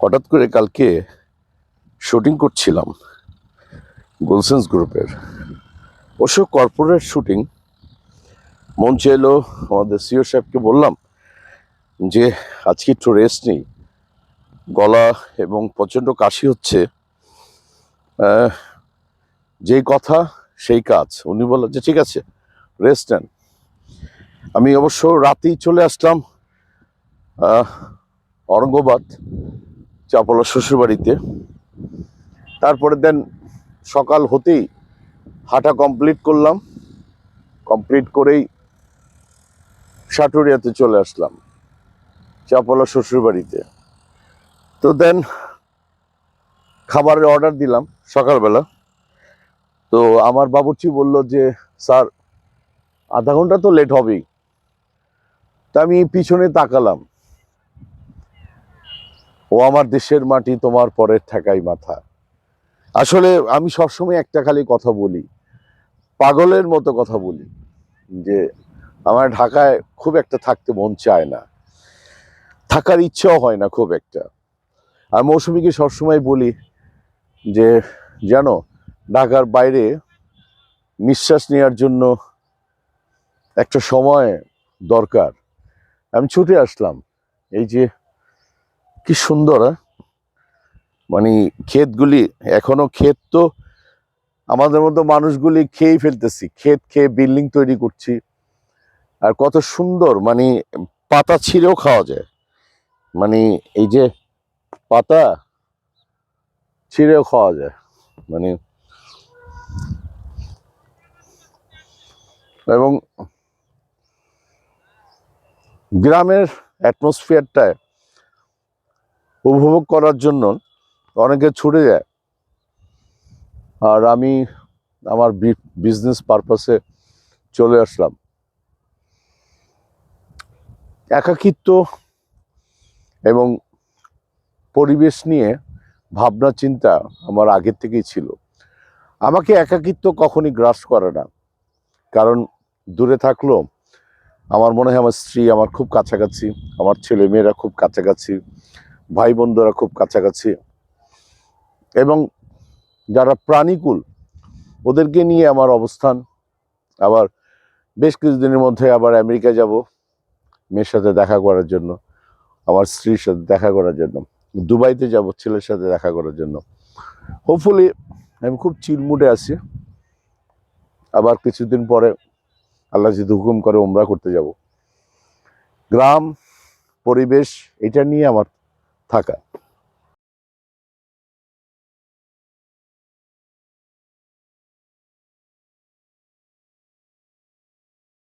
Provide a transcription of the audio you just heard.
হঠাৎ করে কালকে শুটিং করছিলাম গুলসেন্স গ্রুপের। অবশ্য কর্পোরেট শুটিং। মন চাইলো আমাদের সিও সাহেবকে বললাম যে, আজকে একটু রেস্ট নেই। গলা এবং প্রচণ্ড কাশি হচ্ছে। যেই কথা, সেই কাজ। উনি বললেন যে, ঠিক আছে রেস্ট নেন। আমি অবশ্য রাতেই চলে আসলাম অরঙ্গাবাদ চাপলা শ্বশুরবাড়িতে। তারপরে দেন সকাল হতেই হাঁটা কমপ্লিট করলাম। কমপ্লিট করেই সাটুরিয়াতে চলে আসলাম চাপলা শ্বশুরবাড়িতে। তো দেন খাবারের অর্ডার দিলাম সকালবেলা। তো আমার বাবুর্চি বলল যে, স্যার, আধা ঘণ্টা তো লেট হবেই। তা আমি পিছনে তাকালাম। ও আমার দেশের মাটি, তোমার পরের ঠেকাই মাথা। আসলে আমি সবসময় একটা খালি কথা বলি, পাগলের মতো কথা বলি, যে আমার ঢাকায় খুব একটা থাকতে মন চায় না। থাকার ইচ্ছাও হয় না খুব একটা। আর মৌসুমীকে সবসময় বলি যে, জানো, ঢাকার বাইরে নিঃশ্বাস নেওয়ার জন্য একটা সময় দরকার। আমি ছুটে আসলাম, এই যে কি সুন্দর হ্যাঁ? মানে ক্ষেতগুলি, এখনও ক্ষেত তো আমাদের মতো মানুষগুলি খেয়েই ফেলতেছি। ক্ষেত খেয়ে বিল্ডিং তৈরি করছি। আর কত সুন্দর মানে পাতা ছিঁড়েও খাওয়া যায়। মানে এই যে পাতা ছিঁড়েও খাওয়া যায়। মানে এবং গ্রামের অ্যাটমসফিয়ারটায় উপভোগ করার জন্য অনেকে ছুটে যায়। আর আমি আমার বিজনেস পারপাসে চলে আসলাম। একাকিত্ব এবং পরিবেশ নিয়ে ভাবনা, চিন্তা আমার আগের থেকেই ছিল। আমাকে একাকিত্ব কখনই গ্রাস করে না। কারণ দূরে থাকলেও আমার মনে হয় আমার স্ত্রী আমার খুব কাছাকাছি, আমার ছেলে মেয়েরা খুব কাছাকাছি ভাই বন্ধুরা খুব কাছাকাছি। এবং যারা প্রাণীকুল, ওদেরকে নিয়ে আমার অবস্থান। আবার বেশ কিছুদিনের মধ্যে আবার আমেরিকা যাব, মেয়ের সাথে দেখা করার জন্য, আমার স্ত্রীর সাথে দেখা করার জন্য, দুবাইতে যাব, ছেলের সাথে দেখা করার জন্য। হোপফুলি আমি খুব চিলমুডে আছি। আবার কিছুদিন পরে আল্লাহ যদি হুকুম করে, ওমরা করতে যাব। গ্রাম, পরিবেশ, এটা নিয়ে আমার থাকা।